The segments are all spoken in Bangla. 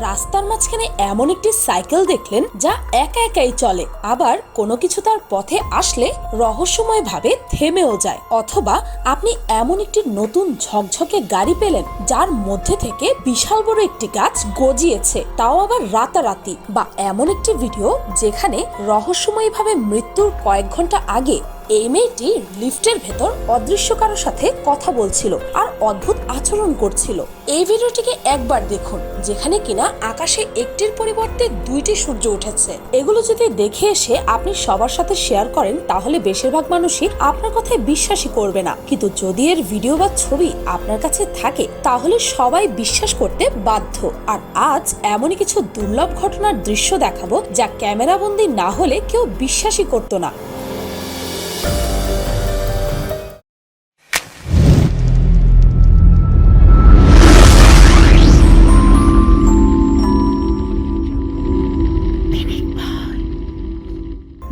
রাস্তার মাঝখানে এমন একটি সাইকেল দেখলেন যা একা একাই চলে। আবার কোনো কিছু তার পথে আসলে রহস্যময় ভাবে থেমেও যায়। অথবা আপনি এমন একটি নতুন ঝকঝকে গাড়ি পেলেন যার মধ্যে থেকে বিশাল বড় একটি গাছ গজিয়েছে। তাও আবার রাতারাতি। বা এমন একটি ভিডিও যেখানে রহস্যময় ভাবে মৃত্যুর কয়েক ঘণ্টা আগে এই মেয়েটি লিফটের ভেতর অদৃশ্য কারোর সাথে কথা বলছিল আর অদ্ভুত আচরণ করছিল। এই ভিডিওটিকে একবার দেখুন, যেখানে কিনা আকাশে একটির পরিবর্তে দুইটি সূর্য উঠেছে। এগুলো যদি দেখে এসে আপনি সবার সাথে শেয়ার করেন, তাহলে বেশিরভাগ মানুষই আপনার কথায় বিশ্বাসই করবে না। কিন্তু যদি এর ভিডিও বা ছবি আপনার কাছে থাকে, তাহলে সবাই বিশ্বাস করতে বাধ্য। আর আজ এমনই কিছু দুর্লভ ঘটনার দৃশ্য দেখাবো, যা ক্যামেরাবন্দি না হলে কেউ বিশ্বাসই করতো না।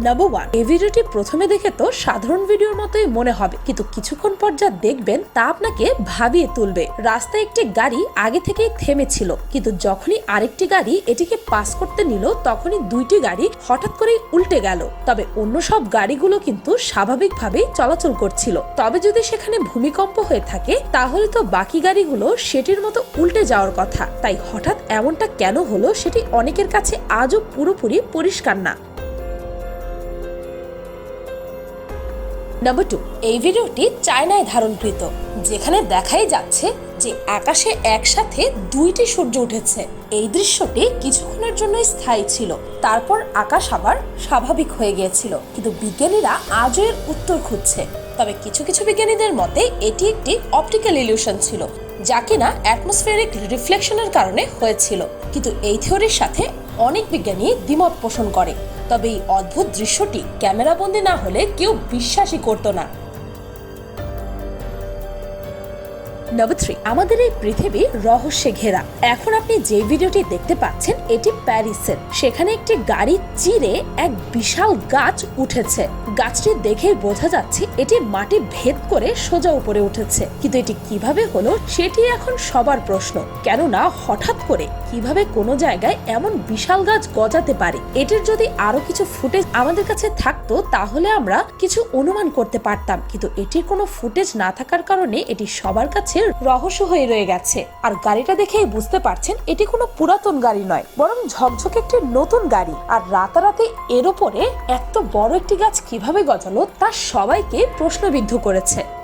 নাম্বার ওয়ান এই ভিডিওটি প্রথমে দেখে তো সাধারণ ভিডিওর মতোই মনে হবে। কিন্তু কিছুক্ষণ পর যা দেখবেন, তা আপনাকে ভাবিয়ে তুলবে। রাস্তায় একটি গাড়ি আগে থেকেই থেমেছিল। কিন্তু যখনই আরেকটি গাড়ি এটিকে পাস করতে নিল, তখনই দুইটি গাড়ি হঠাৎ করেই উল্টে গেল। তবে অন্য সব গাড়িগুলো কিন্তু স্বাভাবিকভাবেই চলাচল করছিল। তবে যদি সেখানে ভূমিকম্প হয়ে থাকে, তাহলে তো বাকি গাড়িগুলো সেটির মতো উল্টে যাওয়ার কথা। তাই হঠাৎ এমনটা কেন হলো, সেটি অনেকের কাছে আজও পুরোপুরি পরিষ্কার না। নাম্বার টু এই ভিডিওটি চায়নায় ধারণকৃত, যেখানে দেখাই যাচ্ছে যে আকাশে একসাথে দুইটি সূর্য উঠেছে। এই দৃশ্যটি কিছুক্ষণের জন্য স্থায়ী ছিল, তারপর আকাশ আবার স্বাভাবিক হয়ে গিয়েছিল। কিন্তু বিজ্ঞানীরা আজও এর উত্তর খুঁজছে। তবে কিছু কিছু বিজ্ঞানীদের মতে, এটি একটি অপটিক্যাল ইলিউশন ছিল, যা কিনা অ্যাটমসফিয়ারিক রিফ্লেকশনের কারণে হয়েছিল। কিন্তু এই থিওরির সাথে অনেক বিজ্ঞানী দ্বিমত পোষণ করে। তবে এই অদ্ভুত দৃশ্যটি ক্যামেরাবন্দি না হলে কেউ বিশ্বাসই করতো না। নাম্বার থ্রি, আমাদের এই পৃথিবী রহস্যে ঘেরা। এখন আপনি যে ভিডিওটি দেখতে পাচ্ছেন, এটি প্যারিসের। সেখানে একটি গাড়ি চিরে এক বিশাল গাছ উঠেছে। গাছটি দেখে বোঝা যাচ্ছে এটি মাটি ভেদ করে সোজা উপরে উঠেছে। কিন্তু এটি কীভাবে হলো, সেটি এখন সবার প্রশ্ন। কেননা, হঠাৎ করে কীভাবে কোনো জায়গায় এমন বিশাল গাছ গজাতে পারে? এটির যদি আরও কিছু ফুটেজ আমাদের কাছে থাকতো, তাহলে আমরা কিছু অনুমান করতে পারতাম। কিন্তু এটির কোনো ফুটেজ না থাকার কারণে এটি সবার কাছে রহস্য হয়ে রয়ে গেছে। আর গাড়িটা দেখেই বুঝতে পারছেন, এটি কোনো পুরাতন গাড়ি নয়, বরং ঝকঝকে একটি নতুন গাড়ি। আর রাতারাতি এর ওপরে এত বড় একটি গাছ কীভাবে গজালো, তা সবাইকে প্রশ্নবিদ্ধ করেছে।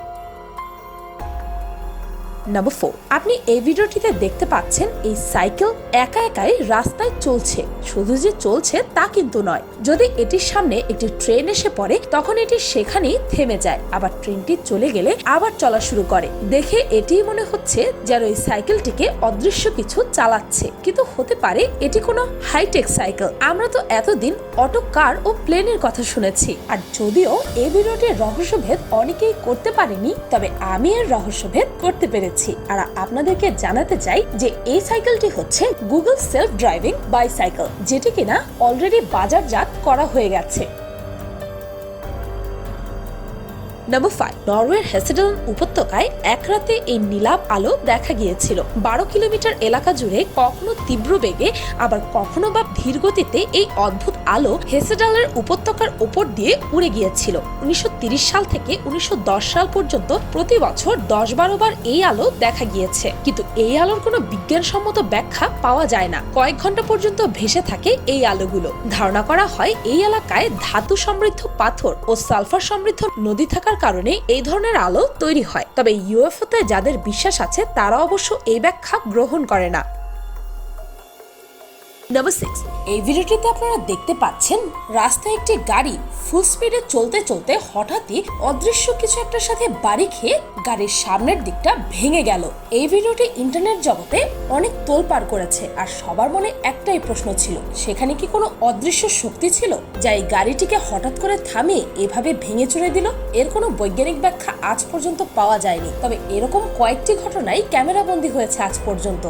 নাম্বার ফোর আপনি এই ভিডিওটিতে দেখতে পাচ্ছেন এই সাইকেল একা একাই রাস্তায় চলছে। শুধু যে চলছে তা কিন্তু নয়। যদি এটির সামনে একটি ট্রেন এসে পড়ে, তখন এটি সেখানেই থেমে যায়। আবার ট্রেনটি চলে গেলে আবার চলা শুরু করে। দেখে এটিই মনে হচ্ছে যেন এই সাইকেলটিকে অদৃশ্য কিছু চালাচ্ছে। কিন্তু হতে পারে এটি কোনো হাইটেক সাইকেল আমরা তো এতদিন অটো কার ও প্লেনের কথা শুনেছি। আর যদিও এই ভিডিওটির রহস্যভেদ অনেকেই করতে পারেনি, তবে আমি এর রহস্যভেদ করতে পেরেছি। আর আপনাদেরকে জানাতে চাই যে এই সাইকেলটি হচ্ছে গুগল সেলফ ড্রাইভিং বাইসাইকেল যেটি কিনা অলরেডি বাজারজাত করা হয়ে গেছে। নাম্বার ফাইভ নরওয়ের হেসেডন উপত্যকায় এক রাতে এই নীলাভ আলো দেখা গিয়েছিল। বারো কিলোমিটার এলাকা জুড়ে কখনো তীব্র বেগে, আবার কখনো বা ধীর গতিতে এই অদ্ভুত আলো হেসেডালের উপত্যকার উপর দিয়ে উড়ে গিয়েছিল। উনিশশো সাল থেকে উনিশশো দশ সাল পর্যন্ত প্রতি বছর দশ বারো বার এই আলো দেখা গিয়েছে। কিন্তু এই আলোর কোনো বিজ্ঞানসম্মত ব্যাখ্যা পাওয়া যায় না। কয়েক ঘণ্টা পর্যন্ত ভেসে থাকে এই আলোগুলো। ধারণা করা হয় এই এলাকায় ধাতু সমৃদ্ধ পাথর ও সালফার সমৃদ্ধ নদী থাকার কারণে এই ধরনের আলো তৈরি হয়। তবে ইউএফওতে যাদের বিশ্বাস আছে, তারা অবশ্য এই ব্যাখ্যা গ্রহণ করে না। নাম্বার সিক্স এই ভিডিওটিতে আপনারা দেখতে পাচ্ছেন, রাস্তায় একটি গাড়ি ফুল স্পিডে চলতে চলতে হঠাৎই অদৃশ্য কিছু একটার সাথে বাড়ি খেয়ে গাড়ির সামনের দিকটা ভেঙে গেল। এই ভিডিওটি ইন্টারনেট জগতে অনেক তোলপাড় করেছে আর সবার মনে একটাই প্রশ্ন ছিল, সেখানে কি কোনো অদৃশ্য শক্তি ছিল? যা এই গাড়িটিকে হঠাৎ করে থামিয়ে এভাবে ভেঙে চড়ে দিল? এর কোনো বৈজ্ঞানিক ব্যাখ্যা আজ পর্যন্ত পাওয়া যায়নি। তবে এরকম কয়েকটি ঘটনাই ক্যামেরাবন্দি হয়েছে আজ পর্যন্ত।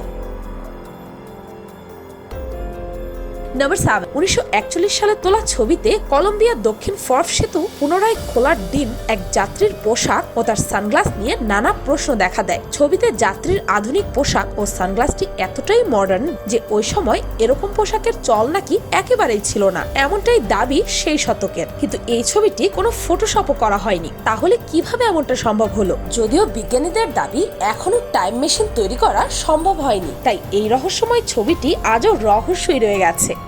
নাম্বার সেভেন উনিশশো একচল্লিশ সালে তোলা ছবিতে কলম্বিয়ার দক্ষিণ ফর্ফ সেতু পুনরায় খোলার দিন এক যাত্রীর পোশাক ও তার সানগ্লাস নিয়ে নানা প্রশ্ন দেখা দেয়। ছবিতে যাত্রীর আধুনিক পোশাক ও সানগ্লাসটি এতটাই মডার্ন যে ওই সময় এরকম পোশাকের চল নাকি একেবারেই ছিল না। এমনটাই দাবি সেই শতকের। কিন্তু এই ছবিটি কোনো ফটোশপও করা হয়নি। তাহলে কীভাবে এমনটা সম্ভব হলো? যদিও বিজ্ঞানীদের দাবি এখনও টাইম মেশিন তৈরি করা সম্ভব হয়নি। তাই এই রহস্যময় ছবিটি আজও রহস্যই রয়ে গেছে।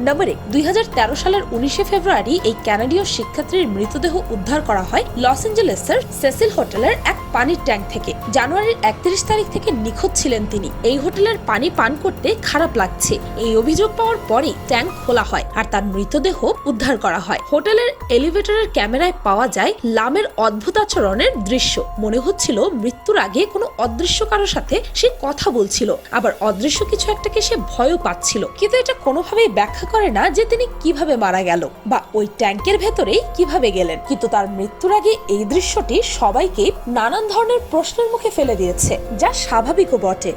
নম্বরে দুই হাজার তেরো সালের উনিশে ফেব্রুয়ারি এই ক্যানাডীয় শিক্ষার্থীর মৃতদেহ উদ্ধার করা হয় লস অ্যাঞ্জেলেসের সেসিল হোটেলের এক পানির ট্যাঙ্ক থেকে। জানুয়ারির একত্রিশ তারিখ থেকে নিখোঁজ ছিলেন তিনি। এই হোটেলের পানি পান করতে খারাপ লাগছে। এই অভিযোগ পাওয়ার পরেই ট্যাঙ্ক খোলা হয় আর তার মৃতদেহ উদ্ধার করা হয়। হোটেলের এলিভেটরের ক্যামেরায় পাওয়া যায় লামের অদ্ভুত আচরণের দৃশ্য। মনে হচ্ছিল মৃত্যুর আগে কোনো অদৃশ্য কারোর সাথে সে কথা বলছিল। আবার অদৃশ্য কিছু একটাকে সে ভয়ও পাচ্ছিল। কিন্তু এটা কোনোভাবেই ব্যাখ্যা করে না যে তিনি কীভাবে মারা গেল বা ওই ট্যাঙ্কের ভেতরেই কীভাবে গেলেন। কিন্তু তার মৃত্যুর আগে এই দৃশ্যটি সবাইকে নানান ধরনের প্রশ্নের মুখে ফেলে দিয়েছে যা স্বাভাবিকও বটে।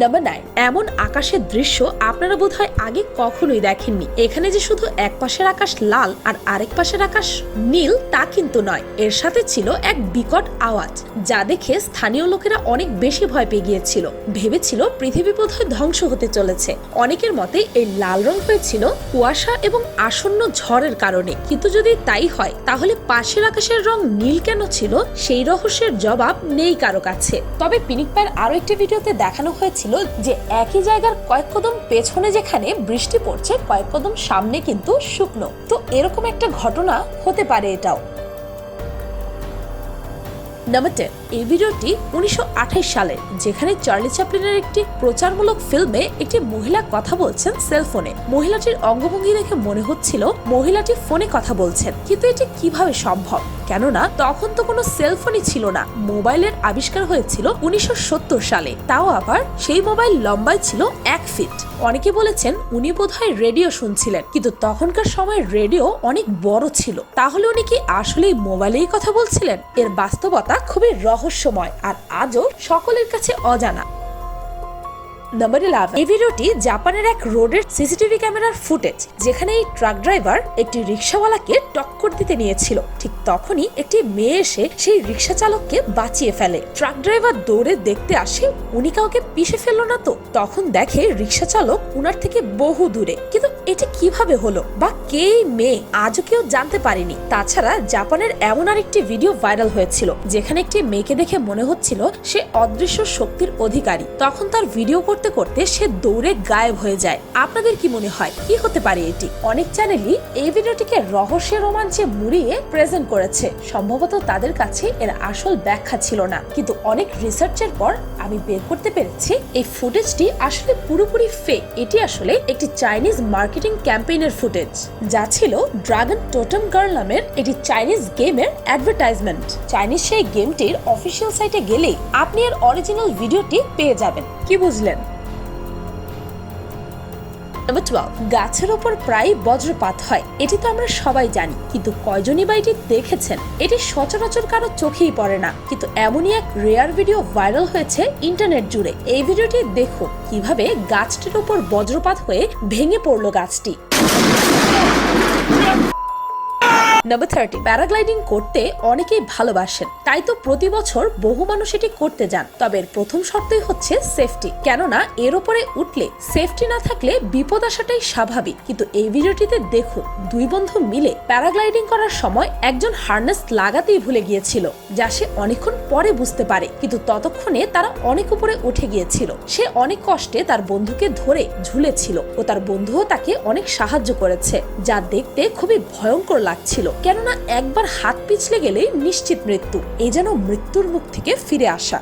নাম্বার নাইন এমন আকাশের দৃশ্য আপনারা বোধহয় আগে কখনোই দেখেননি। এখানে যে শুধু এক পাশের আকাশ লাল আর আরেক পাশের আকাশ নীল, তা কিন্তু নয়। এর সাথে ছিল এক বিকট আওয়াজ, যা দেখে স্থানীয় লোকেরা অনেক বেশি ভয় পেয়ে গিয়েছিল। ভেবেছিল পৃথিবী বোধহয় ধ্বংস হতে চলেছে। অনেকের মতে এই লাল রং হয়েছিল কুয়াশা এবং আসন্ন ঝড়ের কারণে। কিন্তু যদি তাই হয়, তাহলে পাশের আকাশের রং নীল কেন ছিল? সেই রহস্যের জবাব নেই কারও কাছে। তবে পিনিক পায়ের আরও একটি ভিডিওতে দেখানো হয়েছিল যে একই জায়গার কয়েক কদম পেছনে যেখানে বৃষ্টি পড়ছে, কয়েক কদম সামনে কিন্তু শুকনো। তো এরকম একটা ঘটনা হতে পারে এটাও। নাম্বার টেন এই ভিডিওটি উনিশশো সালের যেখানে চার্লি চ্যাপলিনের একটি প্রচারমূলক ফিল্মে একটি মহিলা কথা বলছেন সেলফোনে। মহিলাটির অঙ্গভঙ্গি দেখে মনে হচ্ছিল মহিলাটি ফোনে কথা বলছেন। কিন্তু এটি কীভাবে সম্ভব? কেননা তখন তো কোনো সেলফোনই ছিল না। মোবাইলের আবিষ্কার হয়েছিল উনিশশো সত্তর সালে। তাও আবার সেই মোবাইল লম্বায় ছিল এক ফিট। অনেকে বলেছেন উনি বোধহয় রেডিও শুনছিলেন। কিন্তু তখনকার সময় রেডিও অনেক বড় ছিল। তাহলে উনি কি আসলেই মোবাইলেই কথা বলছিলেন? এর বাস্তবতা খুবই রহস্যময় আর আজও সকলের কাছে অজানা। নাম্বার ইলেভেন এই ভিডিওটি জাপানের এক রোডের সিসিটিভি ক্যামেরার ফুটেজ, যেখানে এই ট্রাক ড্রাইভার একটি রিক্সাওয়ালাকে টক্কর দিতে নিয়েছিল। ঠিক তখনই একটি মেয়ে এসে সেই রিক্সা চালককে বাঁচিয়ে ফেলে। ট্রাক ড্রাইভার দৌড়ে দেখতে আসে, উনি কাউকে পিষে ফেলল না তো? তখন দেখে রিক্সা চালক উনার থেকে বহু দূরে। কিন্তু এটা কীভাবে হলো? বা কে মেয়ে? আজও কেউ জানতে পারেনি। তাছাড়া জাপানের এমন আরেকটি ভিডিও ভাইরাল হয়েছিল, যেখানে একটি মেয়েকে দেখে মনে হচ্ছিল সে অদৃশ্য শক্তির অধিকারী। তখন তার ভিডিও করতে করতে করতে সে দৌড়ে গায়েব হয়ে যায়। আপনাদের কি মনে হয়? কি হতে পারে এটি? অনেক চ্যানেলই এই ভিডিওটিকে রহস্যের রোমাঞ্চে মুড়িয়ে প্রেজেন্ট করেছে। সম্ভবত তাদের কাছে এর আসল ব্যাখ্যা ছিল না। কিন্তু অনেক রিসার্চের পর আমি বের করতে পেরেছি, এই ফুটেজটি আসলে পুরোপুরি ফেক এটি আসলে একটি চাইনিজ মার্কেটিং ক্যাম্পেইনের ফুটেজ, যা ছিল ড্রাগন টোটেম গার্ল নামের একটি চাইনিজ গেমের অ্যাডভার্টাইজমেন্ট চাইনিজ সেই গেমটির অফিসিয়াল সাইটে গেলেই আপনি এর অরিজিনাল ভিডিওটি পেয়ে যাবেন। কি বুঝলেন? নাম্বার টুয়েলভ গাছের ওপর প্রায় বজ্রপাত হয়। এটি তো আমরা সবাই জানি, কিন্তু কয়জনই বা এটি দেখেছেন? এটি সচরাচর কারও চোখেই পড়ে না, কিন্তু এমনই এক রেয়ার ভিডিও ভাইরাল হয়েছে ইন্টারনেট জুড়ে। এই ভিডিওটি দেখো কীভাবে গাছটির ওপর বজ্রপাত হয়ে ভেঙে পড়ল গাছটি। নাম্বার থার্টি প্যারাগ্লাইডিং করতে অনেকেই ভালোবাসেন। তাই তো প্রতি বছর বহু মানুষ এটি করতে যান। তবে এর প্রথম শর্তই হচ্ছে সেফটি কেননা এর উপরে উঠলে সেফটি না থাকলে বিপদ আসাটাই স্বাভাবিক। কিন্তু এই ভিডিওটিতে দেখুন, দুই বন্ধু মিলে প্যারাগ্লাইডিং করার সময় একজন হার্নেস লাগাতেই ভুলে গিয়েছিল, যা সে অনেকক্ষণ পরে বুঝতে পারে। কিন্তু ততক্ষণে তারা অনেক উপরে উঠে গিয়েছিল। সে অনেক কষ্টে তার বন্ধুকে ধরে ঝুলেছিল ও তার বন্ধুও তাকে অনেক সাহায্য করেছে, যা দেখতে খুবই ভয়ঙ্কর লাগছিল। কেননা একবার হাত পিছলে গেলেই নিশ্চিত মৃত্যু এ যেন মৃত্যুর মুখ থেকে ফিরে আসা।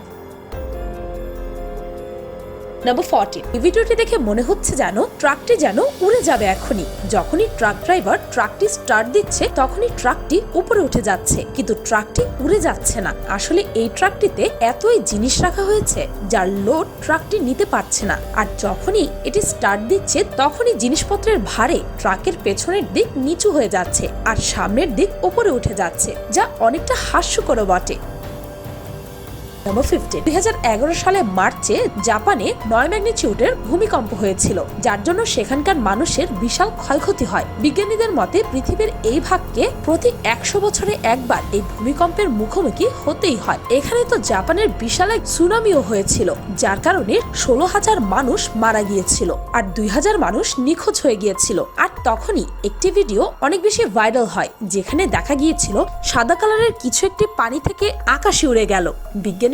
নাম্বার ফর্টিন ভিডিওটি দেখে মনে হচ্ছে যেন ট্রাকটি যেন উড়ে যাবে এখনই। যখনই ট্রাক ড্রাইভার ট্রাকটি স্টার্ট দিচ্ছে, তখনই ট্রাকটি উপরে উঠে যাচ্ছে। কিন্তু ট্রাকটি উড়ে যাচ্ছে না। আসলে এই ট্রাকটিতে এতই জিনিস রাখা হয়েছে, যার লোড ট্রাকটি নিতে পারছে না। আর যখনই এটি স্টার্ট দিচ্ছে, তখনই জিনিসপত্রের ভারে ট্রাকের পেছনের দিক নিচু হয়ে যাচ্ছে আর সামনের দিক উপরে উঠে যাচ্ছে, যা অনেকটা হাস্যকর বটে। দুই সালে মার্চে জাপানে নয় ম্যাগনিচিউডের ভূমিকম্প হয়েছিল, যার জন্য সেখানকার মানুষের বিশাল ক্ষয়ক্ষতি হয়। বিজ্ঞানীদের মতে, পৃথিবীর এই ভাগকে প্রতি একশো বছরে একবার এই ভূমিকম্পের মুখোমুখি হতেই হয়। এখানে তো জাপানের বিশাল এক সুনামিও হয়েছিল, যার কারণে ষোলো হাজার মানুষ মারা গিয়েছিল আর দুই হাজার মানুষ নিখোঁজ হয়ে গিয়েছিল। আর তখনই একটি ভিডিও অনেক বেশি ভাইরাল হয়, যেখানে দেখা গিয়েছিল সাদা কালারের কিছু একটি পানি থেকে আকাশে উড়ে গেল।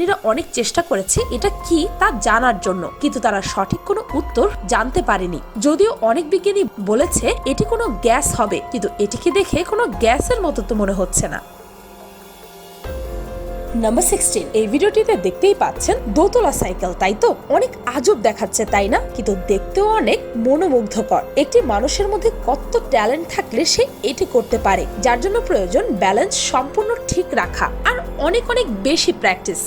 বিজ্ঞানীরা অনেক চেষ্টা করেছে এটা কি তা জানার জন্য, কিন্তু তারা সঠিক কোনো উত্তর জানতে পারেনি। যদিও অনেক বিজ্ঞানী বলেছে এটি কোনো গ্যাস হবে, কিন্তু এটিকে দেখে কোনো গ্যাসের মতো তো মনে হচ্ছে না। নাম্বার সিক্সটিন, এই ভিডিওটিতে দেখতেই পাচ্ছেন দোতলা সাইকেল, তাই তো? অনেক আজব দেখাচ্ছে, তাই না? কিন্তু দেখতেও অনেক মনোমুগ্ধকর। একটি মানুষের মধ্যে কত ট্যালেন্ট থাকলে সে এটি করতে পারে, যার জন্য প্রয়োজন ব্যালেন্স সম্পূর্ণ ঠিক রাখা, আর অনেক অনেক বেশি প্র্যাকটিস।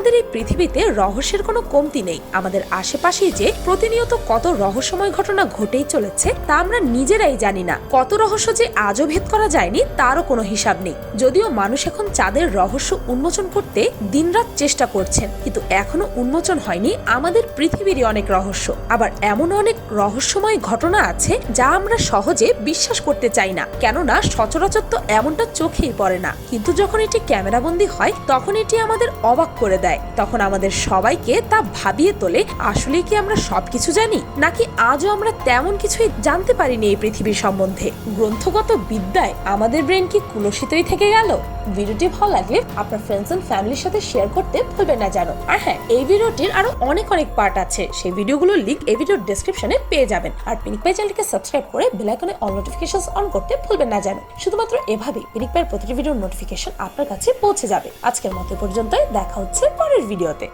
আমাদের এই পৃথিবীতে রহস্যের কোনো কমতি নেই। আমাদের আশেপাশেই যে প্রতিনিয়ত কত রহস্যময় ঘটনা ঘটেই চলেছে, তা আমরা নিজেরাই জানি না। কত রহস্য যে আজও ভেদ করা যায়নি, তারও কোনো হিসাব নেই। যদিও মানুষ এখন চাঁদের রহস্য উন্মোচন করতে দিনরাত চেষ্টা করছেন, কিন্তু এখনও উন্মোচন হয়নি আমাদের পৃথিবীরই অনেক রহস্য। আবার এমন অনেক রহস্যময় ঘটনা আছে, যা আমরা সহজে বিশ্বাস করতে চাই না। কেননা সচরাচর তো এমনটা চোখেই পড়ে না। কিন্তু যখন এটি ক্যামেরাবন্দি হয়, তখন এটি আমাদের অবাক করে দেয়। তখন আমাদের সবাইকে তা ভাবিয়ে তোলে, আসলে কি আমরা সবকিছু জানি? নাকি আজও আমরা তেমন কিছুই জানতে পারিনি এই পৃথিবীর সম্বন্ধে? গ্রন্থগত বিদ্যায় আমাদের ব্রেন কি কুলসিতই থেকে গেল? ভিডিওটি ভালো লাগলে আপনার ফ্রেন্ডস এন্ড ফ্যামিলির সাথে শেয়ার করতে ভুলবেন না জানো। আর হ্যাঁ এই ভিডিওটির আরও অনেক অনেক পার্ট আছে। সেই ভিডিওগুলোর লিংক এই ভিডিওর ডেসক্রিপশনে পেয়ে যাবেন। আর পিনিক পাই চ্যানেলকে সাবস্ক্রাইব করে বেল আইকনে অল নোটিফিকেশন অন করতে ভুলবেন না জানো। শুধুমাত্র এভাবেই পিনিক পাইয়ের প্রতিটি ভিডিওর নোটিফিকেশন আপনার কাছে পৌঁছে যাবে। আজকের মতো পর্যন্তই। দেখা হচ্ছে পরের ভিডিওতে।